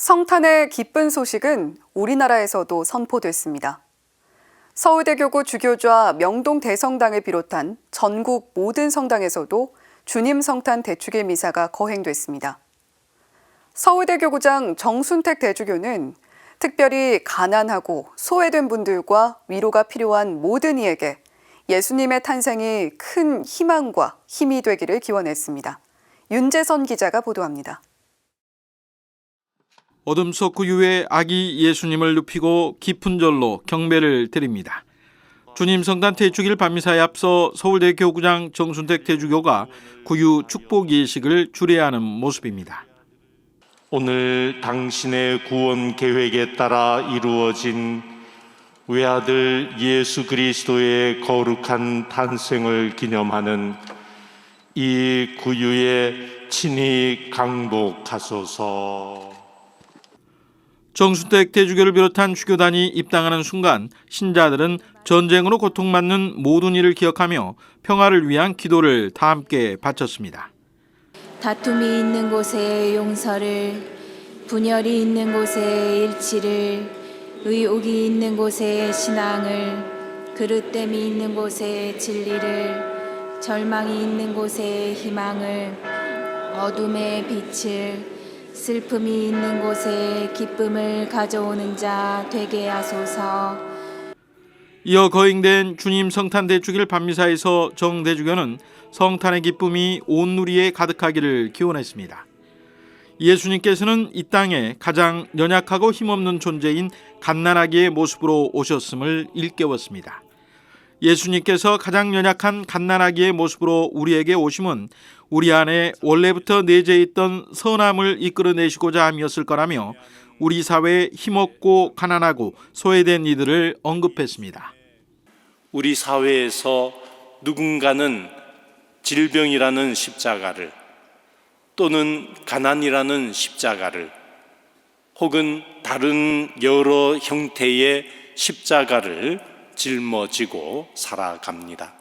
성탄의 기쁜 소식은 우리나라에서도 선포됐습니다. 서울대교구 주교좌 명동 대성당을 비롯한 전국 모든 성당에서도 주님 성탄 대축의 미사가 거행됐습니다. 서울대교구장 정순택 대주교는 특별히 가난하고 소외된 분들과 위로가 필요한 모든 이에게 예수님의 탄생이 큰 희망과 힘이 되기를 기원했습니다. 윤재선 기자가 보도합니다. 어둠 속 구유의 아기 예수님을 눕히고 깊은 절로 경배를 드립니다. 주님 성탄 대축일 밤미사에 앞서 서울대 교구장 정순택 대주교가 구유 축복 예식을 주례하는 모습입니다. 오늘 당신의 구원 계획에 따라 이루어진 외아들 예수 그리스도의 거룩한 탄생을 기념하는 이 구유에 친히 강복하소서. 정순택 대주교를 비롯한 주교단이 입당하는 순간 신자들은 전쟁으로 고통받는 모든 이를 기억하며 평화를 위한 기도를 다 함께 바쳤습니다. 다툼이 있는 곳에 용서를, 분열이 있는 곳에 일치를, 의혹이 있는 곳에 신앙을, 그릇됨이 있는 곳에 진리를, 절망이 있는 곳에 희망을, 어둠의 빛을, 슬픔이 있는 곳에 기쁨을 가져오는 자 되게 하소서. 이어 거행된 주님 성탄 대축일 밤미사에서 정 대주교는 성탄의 기쁨이 온 누리에 가득하기를 기원했습니다. 예수님께서는 이 땅에 가장 연약하고 힘없는 존재인 갓난아기의 모습으로 오셨음을 일깨웠습니다. 예수님께서 가장 연약한 갓난아기의 모습으로 우리에게 오심은 우리 안에 원래부터 내재해 있던 선함을 이끌어내시고자 함이었을 거라며 우리 사회에 힘없고 가난하고 소외된 이들을 언급했습니다. 우리 사회에서 누군가는 질병이라는 십자가를 또는 가난이라는 십자가를 혹은 다른 여러 형태의 십자가를 짊어지고 살아갑니다.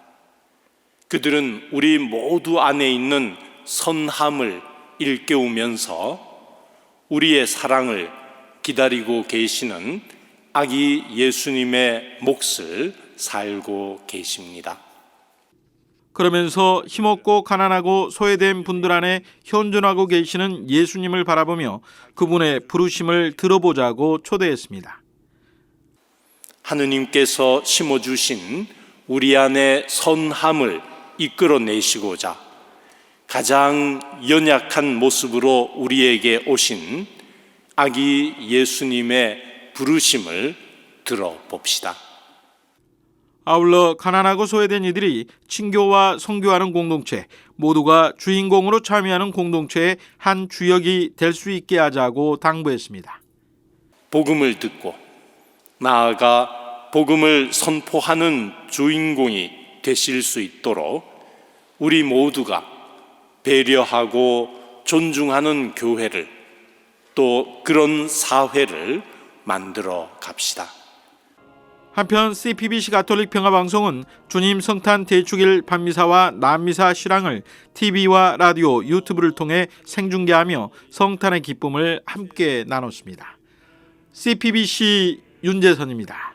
그들은 우리 모두 안에 있는 선함을 일깨우면서 우리의 사랑을 기다리고 계시는 아기 예수님의 몫을 살고 계십니다. 그러면서 힘없고 가난하고 소외된 분들 안에 현존하고 계시는 예수님을 바라보며 그분의 부르심을 들어보자고 초대했습니다. 하느님께서 심어주신 우리 안에 선함을 이끌어내시고자 가장 연약한 모습으로 우리에게 오신 아기 예수님의 부르심을 들어봅시다. 아울러 가난하고 소외된 이들이 친교와 성교하는 공동체 모두가 주인공으로 참여하는 공동체의 한 주역이 될 수 있게 하자고 당부했습니다. 복음을 듣고 나아가 복음을 선포하는 주인공이 되실 수 있도록 우리 모두가 배려하고 존중하는 교회를 또 그런 사회를 만들어 갑시다. 한편 CPBC 가톨릭 평화방송은 주님 성탄 대축일 밤미사와 남미사 실황을 TV와 라디오, 유튜브를 통해 생중계하며 성탄의 기쁨을 함께 나눴습니다. CPBC 윤재선입니다.